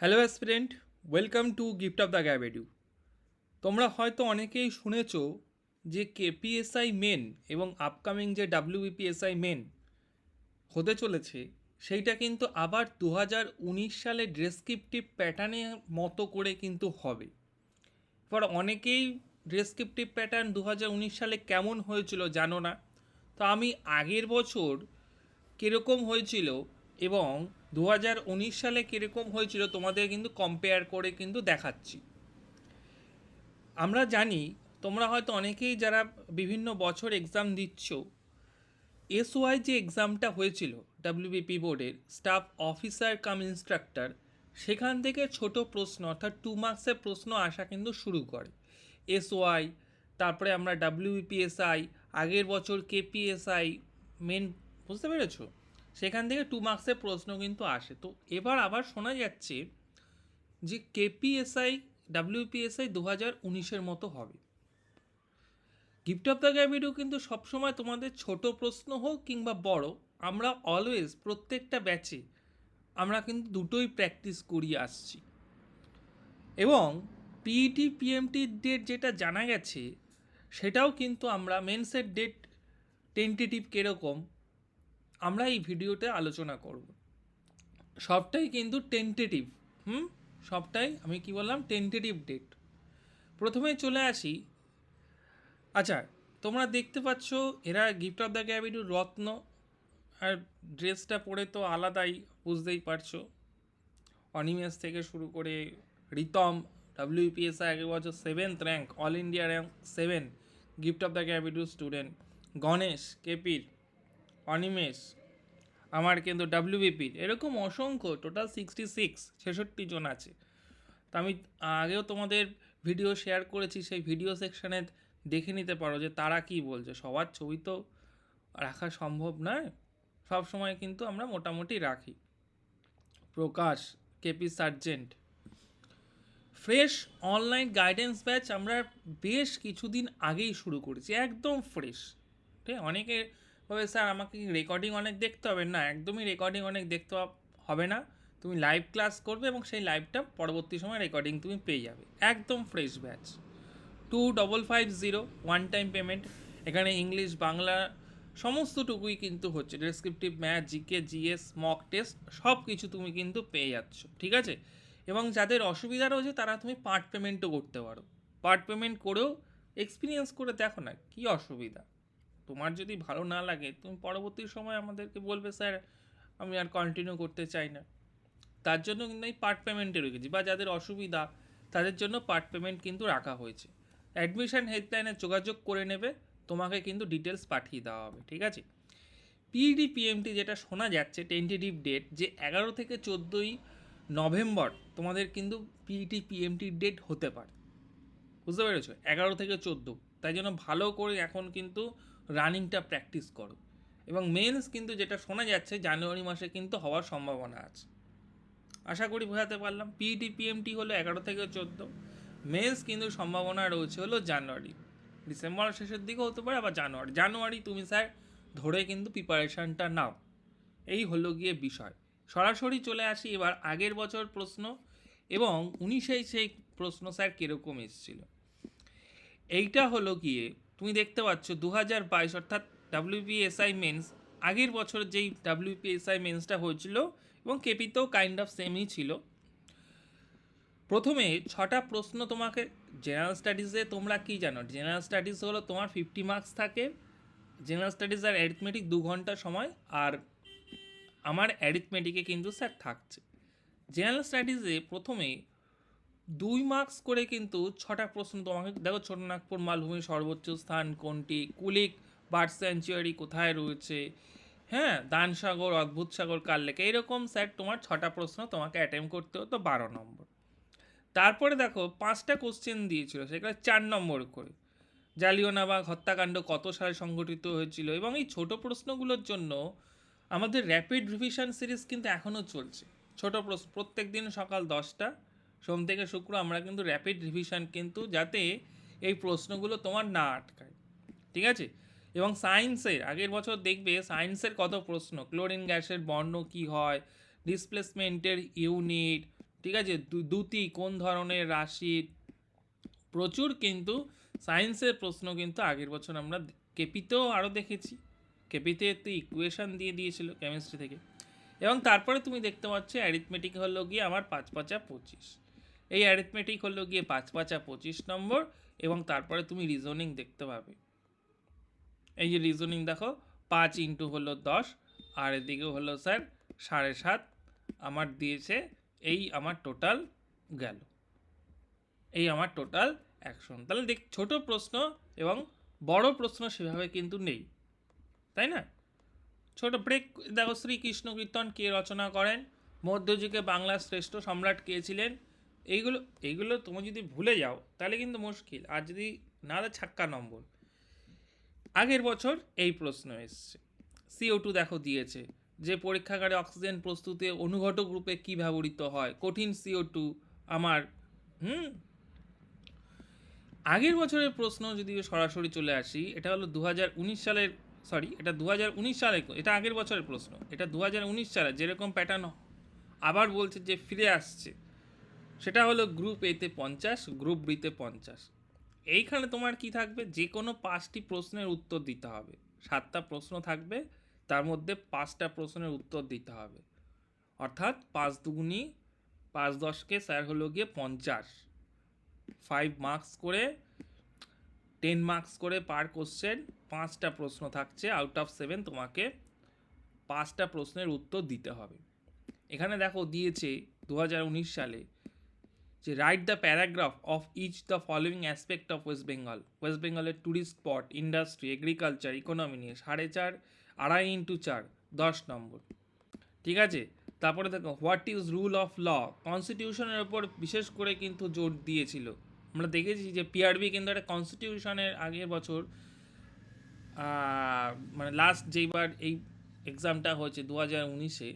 Hello aspirant welcome to gift of the গ্যাবেডু তোমরা হয়তো অনেকেই শুনেছ যে কেপিএসআই মেন এবং আপকামিং যে ডাব্লিউবিপিএসআই মেন হতে চলেছে, সেইটা কিন্তু আবার দু হাজার উনিশ সালে ডেসক্রিপটিভ প্যাটার্নের মতো করে কিন্তু হবে। এবার অনেকেই ডেসক্রিপটিভ প্যাটার্ন দু হাজার উনিশ সালে কেমন হয়েছিল জানো না? তো আমি আগের বছর কীরকম হয়েছিল এবং দু হাজার উনিশ সালে কীরকম হয়েছিল তোমাদের কিন্তু কম্পেয়ার করে কিন্তু দেখাচ্ছি। আমরা জানি, তোমরা হয়তো অনেকেই যারা বিভিন্ন বছর এক্সাম দিচ্ছ এসওয়াই যে এক্সামটা হয়েছিল ডাব্লিউবিপি বোর্ডের স্টাফ অফিসার কাম ইনস্ট্রাক্টর সেখান থেকে ছোট প্রশ্ন, অর্থাৎ টু মার্কসের প্রশ্ন আসা কিন্তু শুরু করে। এসওয়াই তারপরে আমরা ডাব্লিউপিএসআই আগের বছর কেপিএসআই মেন বুঝতে পেরেছ? সেখান থেকে টু মার্কসের প্রশ্ন কিন্তু আসে। তো এবার আবার শোনা যাচ্ছে যে কেপিএসআই ডাব্লিউপিএসআই দু হাজার উনিশের মতো হবে। গিফট অফ দ্য গ্যাভিডও কিন্তু সবসময় তোমাদের ছোট প্রশ্ন হোক কিংবা বড়, আমরা অলওয়েজ প্রত্যেকটা ব্যাচে আমরা কিন্তু দুটোই প্র্যাকটিস করিয়ে আসছি। এবং পিইটি পিএমটির ডেট যেটা জানা গেছে, সেটাও কিন্তু আমরা মেন্সের ডেট টেন্টেটিভ কীরকম আমরা এই ভিডিওতে আলোচনা করব। সবটাই কিন্তু টেন্টেটিভ হুম? সবটাই আমি কি বললাম? টেন্টেটিভ ডেট প্রথমে চলে আসি। আচ্ছা তোমরা দেখতে পাচ্ছ এরা গিফট অফ দ্য গ্যাবিডুর রত্ন, আর ড্রেসটা পরে তো আলাদাই, বুঝতেই পারছ। অনিমেষ থেকে শুরু করে রিতম ডাব্লিউপিএসআই আগের বছর seventh rank all India rank seven gift of the Gabedu student Ganesh কেপির Animesh, আমার কিন্তু ডাব্লিউবিপির এরকম অসংখ্য টোটাল সিক্সটি সিক্স ছেষট্টি জন আছে। তো আমি আগেও তোমাদের ভিডিও শেয়ার করেছি, সেই ভিডিও সেকশানে দেখে নিতে পারো যে তারা কি বলছে। সবার ছবি তো রাখা সম্ভব নয়, সব সময় কিন্তু আমরা মোটামুটি রাখি। প্রকাশ KP sergeant fresh online guidance batch আমরা বেশ কিছুদিন আগেই শুরু করেছি, একদম ফ্রেশ ঠিক, অনেকে বলে স্যার, আমাকে রেকর্ডিং অনেক দেখতে হবে? না, একদমই রেকর্ডিং অনেক দেখতে হবে না। তুমি লাইভ ক্লাস করবে এবং সেই লাইভটা পরবর্তী সময় রেকর্ডিং তুমি পেয়ে যাবে। একদম fresh batch two double five zero one time payment এখানে ইংলিশ বাংলা সমস্তটুকুই কিন্তু হচ্ছে। Descriptive math GK GS mock test সব কিছু তুমি কিন্তু পেয়ে যাচ্ছ, ঠিক আছে? এবং যাদের অসুবিধা রয়েছে, তারা তুমি পার্ট পেমেন্টও করতে পারো। পার্ট পেমেন্ট করেও এক্সপিরিয়েন্স করে দেখো না, কী অসুবিধা। তোমার যদি ভালো না লাগে, তুমি পরবর্তী সময় আমাদেরকে বলবে, স্যার, আমি আর কন্টিনিউ করতে চাই না। তার জন্য কিন্তু এই পার্ট পেমেন্টে রেখেছি বা যাদের অসুবিধা, তাদের জন্য পার্ট পেমেন্ট কিন্তু রাখা হয়েছে। অ্যাডমিশন হেল্পলাইনে যোগাযোগ করে নেবে, তোমাকে কিন্তু ডিটেলস পাঠিয়ে দেওয়া হবে, ঠিক আছে? পিইডি পিএমটি যেটা শোনা যাচ্ছে টেন্টেটিভ ডেট যে এগারো থেকে চোদ্দোই নভেম্বর তোমাদের কিন্তু পিইটি পিএমটির ডেট হতে পারে। বুঝতে পেরেছ? এগারো থেকে চোদ্দ। তাই জন্য ভালো করে এখন কিন্তু রানিংটা প্র্যাকটিস করো। এবং মেন্স কিন্তু যেটা শোনা যাচ্ছে, জানুয়ারি মাসে কিন্তু হওয়ার সম্ভাবনা আছে। আশা করি বোঝাতে পারলাম। পিইটি পিএমটি হলো এগারো থেকে চোদ্দ। মেন্স কিন্তু সম্ভাবনা রয়েছে হলো জানুয়ারি। ডিসেম্বর শেষের দিকে হতে পারে, আবার জানুয়ারি। জানুয়ারি তুমি স্যার ধরে কিন্তু প্রিপারেশনটা নাও। এই হলো গিয়ে বিষয়। সরাসরি চলে আসি এবার আগের বছর প্রশ্ন এবং উনিশেই সেই প্রশ্ন স্যার কীরকম এসেছিল। এইটা হলো গিয়ে তুমি দেখতে পাচ্ছ দু হাজার বাইশ, অর্থাৎ ডাব্লিউপিএসআই মেন্স আগের বছর যেই ডাব্লিউপিএসআই মেন্সটা হয়েছিল এবং কেপিতেও কাইন্ড অফ সেমই ছিল। প্রথমে ছটা প্রশ্ন তোমাকে জেনারেল স্টাডিজে তোমরা কি জানো? জেনারেল স্টাডিজ হলো তোমার ফিফটি মার্কস থাকে। জেনারেল স্টাডিজ আর অ্যারিথমেটিক দু ঘণ্টা সময়, আর আমার অ্যারিথমেটিকে কিন্তু স্যার থাকছে। জেনারেল স্টাডিজে প্রথমে দুই মার্কস করে কিন্তু ছটা প্রশ্ন তোমাকে, দেখো ছোটনাগপুর মালভূমির সর্বোচ্চ স্থান কোনটি? কুলিক, বার্ড স্যাঞ্চুয়ারি কোথায় রয়েছে? হ্যাঁ দানসাগর, অদ্ভুত সাগর, কার লেখা? এরকম স্যার তোমার ছটা প্রশ্ন তোমাকে অ্যাটেম্প করতে হতো বারো নম্বর। তারপরে দেখো, পাঁচটা কোশ্চেন দিয়েছিল সেখানে চার নম্বর করে। জালিওনাবাগ হত্যাকাণ্ড কত সালে সংঘটিত হয়েছিল? এবং এই ছোট প্রশ্নগুলোর জন্য আমাদের র্যাপিড রিভিশন সিরিজ কিন্তু এখনও চলছে। ছোট প্রশ্ন প্রত্যেক দিন সকাল দশটা সোম থেকে শুক্র আমরা কিন্তু র্যাপিড রিভিশন কিন্তু যাতে এই প্রশ্নগুলো তোমার না আটকায়। ঠিক আছে? এবং সায়েন্সের আগের বছর দেখবে সায়েন্সের কত প্রশ্ন? ক্লোরিন গ্যাসের বর্ণ কী হয়? ডিসপ্লেসমেন্টের ইউনিট ঠিক আছে? দুতি কোন ধরনের রাশি? প্রচুর কিন্তু সায়েন্সের প্রশ্ন কিন্তু আগের বছর আমরা কেপিতেও আরও দেখেছি। কেপিতে তো ইকুয়েশন দিয়ে দিয়েছিল কেমিস্ট্রি থেকে। এবং তারপরে তুমি দেখতে পাচ্ছ অ্যারিথমেটিক হলো গিয়ে আমার পাঁচ পাঁচা পঁচিশ। এই অ্যারিথমেটিক হলো গিয়ে পাঁচ পাঁচা পঁচিশ নম্বর এবং তারপরে তুমি রিজনিং দেখতে পাবে। এই যে রিজনিং দেখো, পাঁচ ইন্টু হলো দশ, আর এদিকে হলো স্যার সাড়ে সাত, আমার দিয়েছে এই আমার টোটাল গেল। এই আমার টোটাল অ্যাকশন তাহলে দেখ, ছোট প্রশ্ন এবং বড় প্রশ্ন সেভাবে কিন্তু নেই, তাই না? ছোট ব্রেক দেখো শ্রীকৃষ্ণ কীর্তন কে রচনা করেন? মধ্যযুগে বাংলার শ্রেষ্ঠ সম্রাট কে ছিলেন? এইগুলো এইগুলো তুমি যদি ভুলে যাও, তাহলে কিন্তু মুশকিল। আর যদি না ছাক্কা নম্বর। আগের বছর এই প্রশ্ন এসছে। সিও টু দেখো দিয়েছে যে পরীক্ষাগারে অক্সিজেন প্রস্তুতে অনুঘটক রূপে কী ব্যবহৃত হয়? কঠিন সিও টু আমার, হুম? আগের বছরের প্রশ্ন যদি সরাসরি চলে আসি, এটা হলো দু হাজার উনিশ সালের সরি এটা দু হাজার উনিশ সালে, এটা আগের বছরের প্রশ্ন। এটা দু হাজার উনিশ সালে, যেরকম প্যাটার্ন আবার বলছে যে ফিরে আসছে। সেটা হলো গ্রুপ এতে পঞ্চাশ গ্রুপ বিতে পঞ্চাশ। এইখানে তোমার কি থাকবে? যে কোনো পাঁচটি প্রশ্নের উত্তর দিতে হবে। সাতটা প্রশ্ন থাকবে, তার মধ্যে পাঁচটা প্রশ্নের উত্তর দিতে হবে। অর্থাৎ পাঁচ দুগুনি পাঁচ দশকে স্যার হলো গিয়ে পঞ্চাশ। ফাইভ মার্কস করে টেন মার্কস করে পার কোশ্চেন পাঁচটা প্রশ্ন থাকছে আউট অফ সেভেন তোমাকে পাঁচটা প্রশ্নের উত্তর দিতে হবে। এখানে দেখো দিয়েছে দু হাজার উনিশ সালে যে write the paragraph of each the following aspect of West Bengal West বেঙ্গলের tourist spot industry agriculture economy নিয়ে সাড়ে চার, আড়াই ইন্টু চার, দশ নম্বর। ঠিক আছে? তারপরে দেখো what is rule of law কনস্টিটিউশনের ওপর বিশেষ করে কিন্তু জোর দিয়েছিল। আমরা দেখেছি যে পিআরবি কিন্তু একটা কনস্টিটিউশনের আগের বছর মানে লাস্ট যেইবার এই এক্সামটা হয়েছে দু হাজার উনিশে,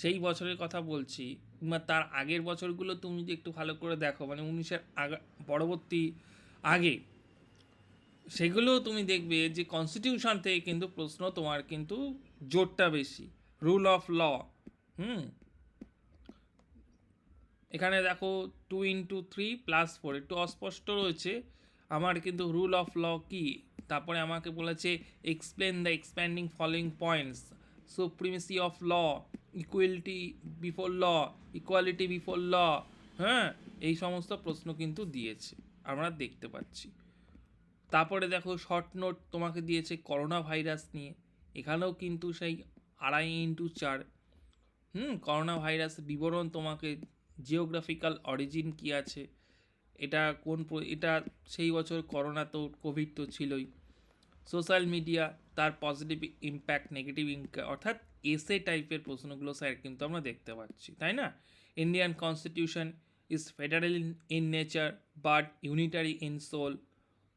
সেই বছরের কথা বলছি। কিংবা তার আগের বছরগুলো তুমি যদি একটু ভালো করে দেখো মানে উনিশের আগা, পরবর্তী আগে, সেগুলো তুমি দেখবে যে কনস্টিটিউশন থেকে কিন্তু প্রশ্ন তোমার কিন্তু জোরটা বেশি। Rule of law hmm? এখানে দেখো two into three plus four একটু অস্পষ্ট রয়েছে। আমার কিন্তু রুল অফ ল কি? তারপরে আমাকে বলেছে explain the expanding following points supremacy of law equality before law equality before law হ্যাঁ? এই সমস্ত প্রশ্ন কিন্তু দিয়েছে, আমরা দেখতে পাচ্ছি। তারপরে দেখো শর্ট নোট তোমাকে দিয়েছে করোনা ভাইরাস নিয়ে। এখানেও কিন্তু সেই আড়াই ইন্টু চার, হুম? করোনা ভাইরাস বিবরণ তোমাকে জিওগ্রাফিক্যাল অরিজিন কি আছে? এটা কোন এটা সেই বছর করোনা তো কোভিড তো ছিলই। সোশ্যাল মিডিয়া, তার পজিটিভ ইম্প্যাক্ট নেগেটিভ ইম্প্যাক্ট অর্থাৎ এসে টাইপের প্রশ্নগুলো স্যার কিন্তু আমরা দেখতে পাচ্ছি, তাই না? Indian constitution is federal in nature but unitary in soul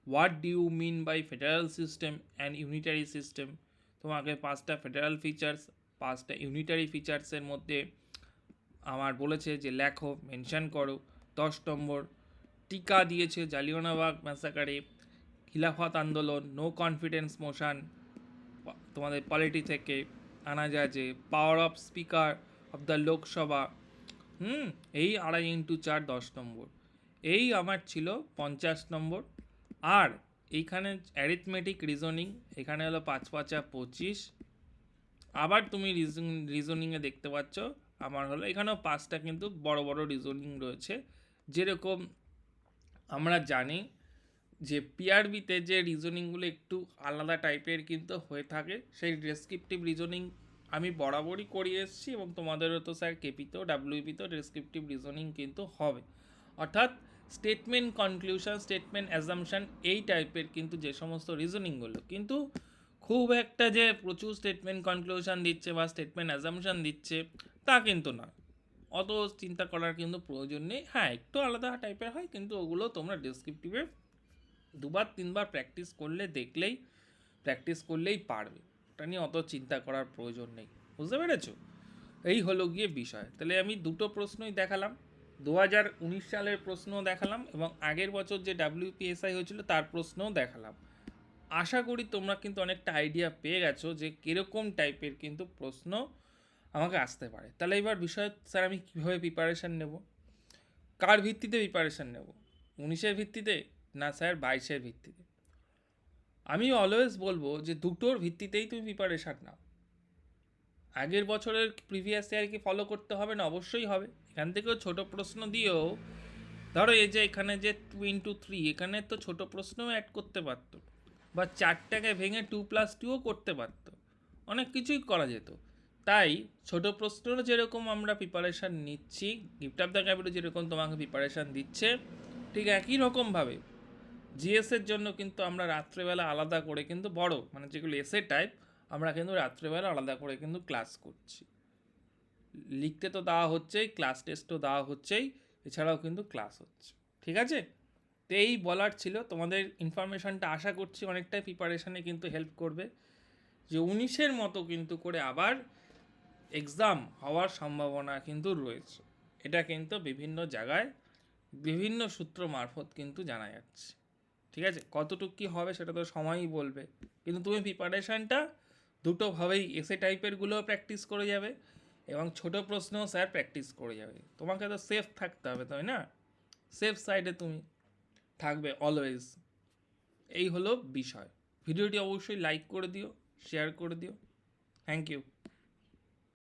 what do you mean by federal system and unitary system তোমাকে পাঁচটা ফেডারেল ফিচার্স পাঁচটা ইউনিটারি ফিচার্সের মধ্যে আমার বলেছে যে লেখো মেনশন করো। দশ নম্বর, টিকা দিয়েছে জালিয়ানওয়ালাবাগ ম্যাসাকারে খিলাফত আন্দোলন নো কনফিডেন্স মোশন তোমাদের পলিটি থেকে আনা যায় যে power of speaker of the Lok Sabha hmm, এই আড়াই ইন্টু চার দশ নম্বর। এই আমার ছিল পঞ্চাশ নম্বর। আর এইখানে অ্যারিথমেটিক রিজনিং এখানে হলো পাঁচ পাঁচা পঁচিশ। আবার তুমি রিজন রিজনিংয়ে দেখতে পাচ্ছ, আমার হলো এখানেও পাঁচটা কিন্তু বড় বড় রিজনিং রয়েছে। যেরকম আমরা জানি যে পিআরবিতে যে রিজনিংগুলো একটু আলাদা টাইপের কিন্তু হয়ে থাকে, সেই ডেসক্রিপটিভ রিজনিং আমি বরাবরই করিয়ে এসেছি এবং তোমাদেরও তো স্যার কেপিতেও ডাব্লিউপিতেও ডেসক্রিপটিভ রিজনিং কিন্তু হবে। অর্থাৎ স্টেটমেন্ট কনক্লুশন স্টেটমেন্ট অ্যাজামশান এই টাইপের কিন্তু যে সমস্ত রিজনিংগুলো কিন্তু খুব একটা যে প্রচুর স্টেটমেন্ট কনক্লুশন দিচ্ছে বা স্টেটমেন্ট অ্যাজামশান দিচ্ছে তা কিন্তু না অত চিন্তা করার কিন্তু প্রয়োজন নেই। হ্যাঁ একটু আলাদা টাইপের হয়, কিন্তু ওগুলো তোমরা ডেসক্রিপটিভে দুবার, তিনবার প্র্যাকটিস করলে দেখলেই প্র্যাকটিস করলেই পারবে। ওটা নিয়ে অত চিন্তা করার প্রয়োজন নেই। বুঝতে পেরেছ? এই হলো গিয়ে বিষয়। তাহলে আমি দুটো প্রশ্নই দেখালাম। দু হাজার উনিশ সালের প্রশ্নও দেখালাম এবং আগের বছর যে ডাব্লিউপিএসআই হয়েছিল তার প্রশ্নও দেখালাম। আশা করি তোমরা কিন্তু অনেকটা আইডিয়া পেয়ে গেছো যে কীরকম টাইপের কিন্তু প্রশ্ন আমাকে আসতে পারে। তাহলে এবার বিষয়, স্যার, আমি কীভাবে প্রিপারেশান নেব? কার ভিত্তিতে প্রিপারেশান নেব? উনিশের ভিত্তিতে? না স্যার, বাইশের ভিত্তিতে। আমি অলওয়েজ বলব যে দুটোর ভিত্তিতেই তুমি প্রিপারেশান নাও। আগের বছরের প্রিভিয়াস ইয়ারকে ফলো করতে হবে না? অবশ্যই হবে। এখান থেকেও ছোট প্রশ্ন দিয়েও, ধরো এই যে এখানে যে টু ইন্টু থ্রি এখানে তো ছোট প্রশ্নও অ্যাড করতে পারতো। বা চারটাকে ভেঙে টু প্লাস টুও করতে পারতো। অনেক কিছুই করা যেত। তাই ছোট প্রশ্নেরও যেরকম আমরা প্রিপারেশান নিচ্ছি গিফট অফ দ্য ক্যাপিটাল যেরকম তোমাকে প্রিপারেশান দিচ্ছে, ঠিক একই রকমভাবে জিএসের জন্য কিন্তু আমরা রাত্রেবেলা আলাদা করে কিন্তু বড় মানে যেগুলো এসে টাইপ আমরা কিন্তু রাত্রেবেলা আলাদা করে কিন্তু ক্লাস করছি। লিখতে তো দেওয়া হচ্ছেই ক্লাস টেস্টও দেওয়া হচ্ছেই, এছাড়াও কিন্তু ক্লাস হচ্ছে। ঠিক আছে? তো এই বলার ছিল। তোমাদের ইনফরমেশনটা আশা করছি অনেকটাই প্রিপারেশানে কিন্তু হেল্প করবে। যে উনিশের মতো কিন্তু করে আবার এক্সাম হওয়ার সম্ভাবনা কিন্তু রয়েছে। এটা কিন্তু বিভিন্ন জায়গায় বিভিন্ন সূত্র মারফত কিন্তু জানা যাচ্ছে। ঠিক আছে? কতটুকু কী হবে সেটা তো সময়ই বলবে। কিন্তু তুমি প্রিপারেশানটা দুটোভাবেই এসে টাইপেরগুলোও প্র্যাকটিস করে যাবে এবং ছোট প্রশ্নও স্যার প্র্যাকটিস করে যাবে। তোমাকে তো সেফ থাকতে হবে, তাই না? সেফ সাইডে তুমি থাকবে অলওয়েজ এই হলো বিষয়। ভিডিওটি অবশ্যই লাইক করে দিও শেয়ার করে দিও। Thank you